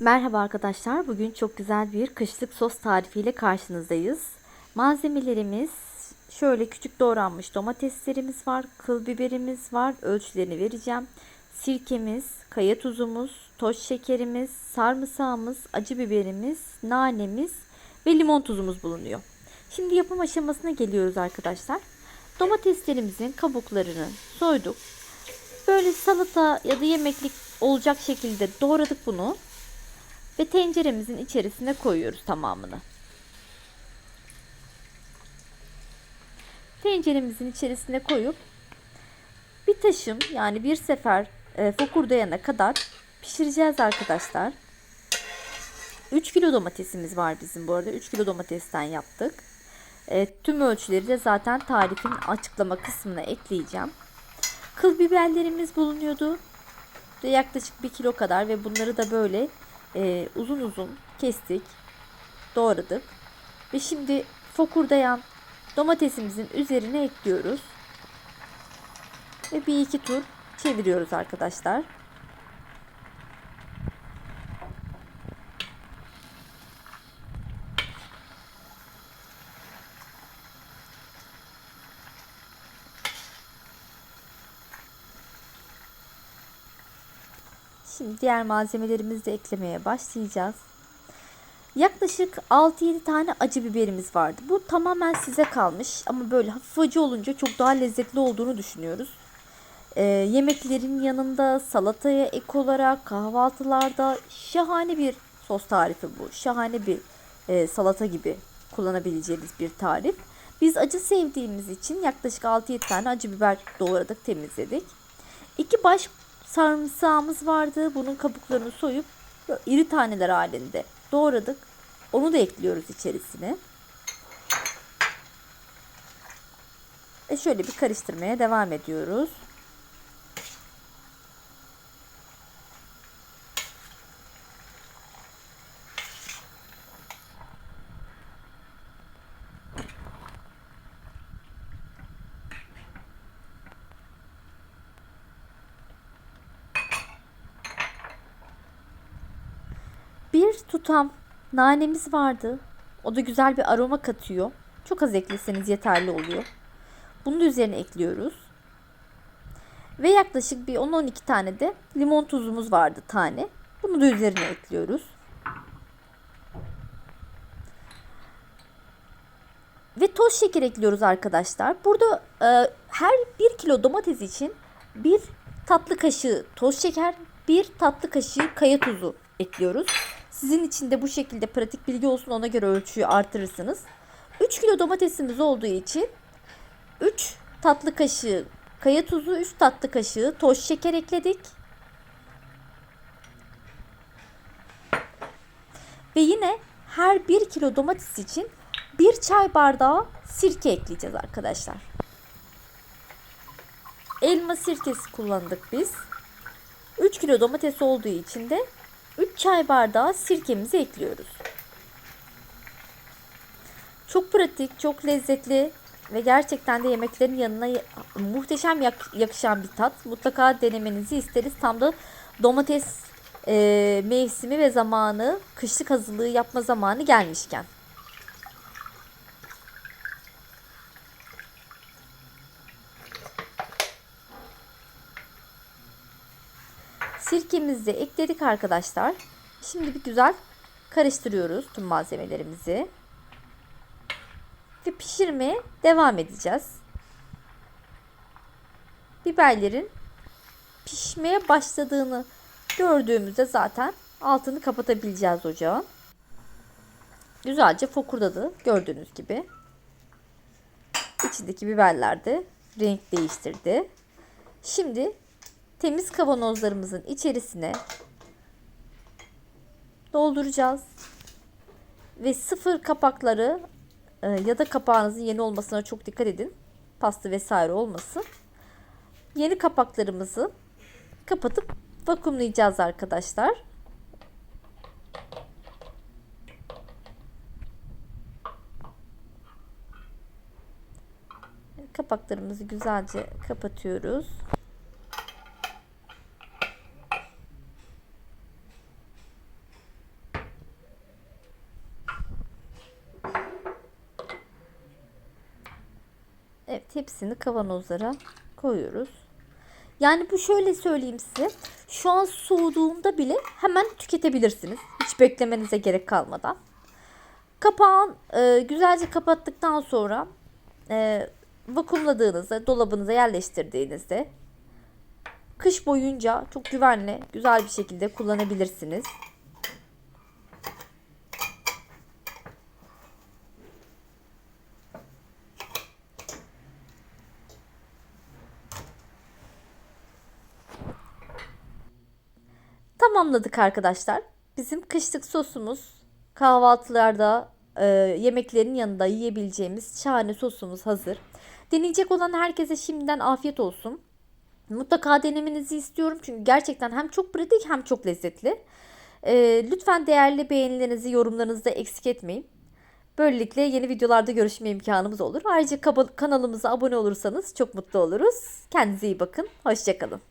Merhaba arkadaşlar. Bugün çok güzel bir kışlık sos tarifiyle karşınızdayız. Malzemelerimiz şöyle küçük doğranmış domateslerimiz var, kıl biberimiz var. Ölçülerini vereceğim. Sirkemiz, kaya tuzumuz, toz şekerimiz, sarımsağımız, acı biberimiz, nanemiz ve limon tuzumuz bulunuyor. Şimdi yapım aşamasına geliyoruz arkadaşlar. Domateslerimizin kabuklarını soyduk. Böyle salata ya da yemeklik olacak şekilde doğradık bunu ve tenceremizin içerisine koyuyoruz tamamını. Tenceremizin içerisine koyup bir taşım yani bir sefer e, fokurdayana kadar pişireceğiz arkadaşlar. 3 kilo domatesimiz var bizim bu arada. 3 kilo domatesten yaptık. E, tüm ölçüleri de zaten tarifin açıklama kısmına ekleyeceğim. Kıl biberlerimiz bulunuyordu. Yaklaşık 1 kilo kadar ve bunları da böyle e, uzun uzun kestik, doğradık. Ve şimdi fokurdayan domatesimizin üzerine ekliyoruz. Ve bir iki tur çeviriyoruz arkadaşlar. Şimdi diğer malzemelerimizi de eklemeye başlayacağız. Yaklaşık 6-7 tane acı biberimiz vardı. Bu tamamen size kalmış ama böyle hafif acı olunca çok daha lezzetli olduğunu düşünüyoruz. Ee, yemeklerin yanında salataya ek olarak kahvaltılarda şahane bir sos tarifi bu. Şahane bir e, salata gibi kullanabileceğiniz bir tarif. Biz acı sevdiğimiz için yaklaşık 6-7 tane acı biber doğradık temizledik. İki baş sarımsağımız vardı. Bunun kabuklarını soyup iri taneler halinde doğradık. Onu da ekliyoruz içerisine. E şöyle bir karıştırmaya devam ediyoruz. Bir tutam nanemiz vardı. O da güzel bir aroma katıyor. Çok az ekleseniz yeterli oluyor. Bunu da üzerine ekliyoruz. Ve yaklaşık bir 10-12 tane de limon tuzumuz vardı tane. Bunu da üzerine ekliyoruz. Ve toz şeker ekliyoruz arkadaşlar. Burada e, her 1 kilo domates için bir tatlı kaşığı toz şeker, bir tatlı kaşığı kaya tuzu ekliyoruz. Sizin için de bu şekilde pratik bilgi olsun ona göre ölçüyü artırırsınız. 3 kilo domatesimiz olduğu için 3 tatlı kaşığı kaya tuzu, 3 tatlı kaşığı toz şeker ekledik. Ve yine her 1 kilo domates için 1 çay bardağı sirke ekleyeceğiz arkadaşlar. Elma sirkesi kullandık biz. 3 kilo domates olduğu için de 3 çay bardağı sirkemizi ekliyoruz. Çok pratik, çok lezzetli ve gerçekten de yemeklerin yanına muhteşem yakışan bir tat. Mutlaka denemenizi isteriz. Tam da domates e, mevsimi ve zamanı, kışlık hazırlığı yapma zamanı gelmişken. Sirkemizi ekledik arkadaşlar. Şimdi bir güzel karıştırıyoruz tüm malzemelerimizi. Ve pişirmeye devam edeceğiz. Biberlerin pişmeye başladığını gördüğümüzde zaten altını kapatabileceğiz ocağın. Güzelce fokurdadı gördüğünüz gibi. İçindeki biberler de renk değiştirdi. Şimdi temiz kavanozlarımızın içerisine dolduracağız. Ve sıfır kapakları e, ya da kapağınızın yeni olmasına çok dikkat edin. Pasta vesaire olmasın. Yeni kapaklarımızı kapatıp vakumlayacağız arkadaşlar. Kapaklarımızı güzelce kapatıyoruz. Hepsini kavanozlara koyuyoruz. Yani bu şöyle söyleyeyim size. Şu an soğuduğunda bile hemen tüketebilirsiniz. Hiç beklemenize gerek kalmadan. Kapağın e, güzelce kapattıktan sonra e, vakumladığınızda, dolabınıza yerleştirdiğinizde kış boyunca çok güvenli, güzel bir şekilde kullanabilirsiniz. Tamamladık arkadaşlar. Bizim kışlık sosumuz kahvaltılarda e, yemeklerin yanında yiyebileceğimiz şahane sosumuz hazır. Deneyecek olan herkese şimdiden afiyet olsun. Mutlaka denemenizi istiyorum çünkü gerçekten hem çok pratik hem çok lezzetli. E, lütfen değerli beğenilerinizi, yorumlarınızı da eksik etmeyin. Böylelikle yeni videolarda görüşme imkanımız olur. Ayrıca kanalımıza abone olursanız çok mutlu oluruz. Kendinize iyi bakın. Hoşçakalın.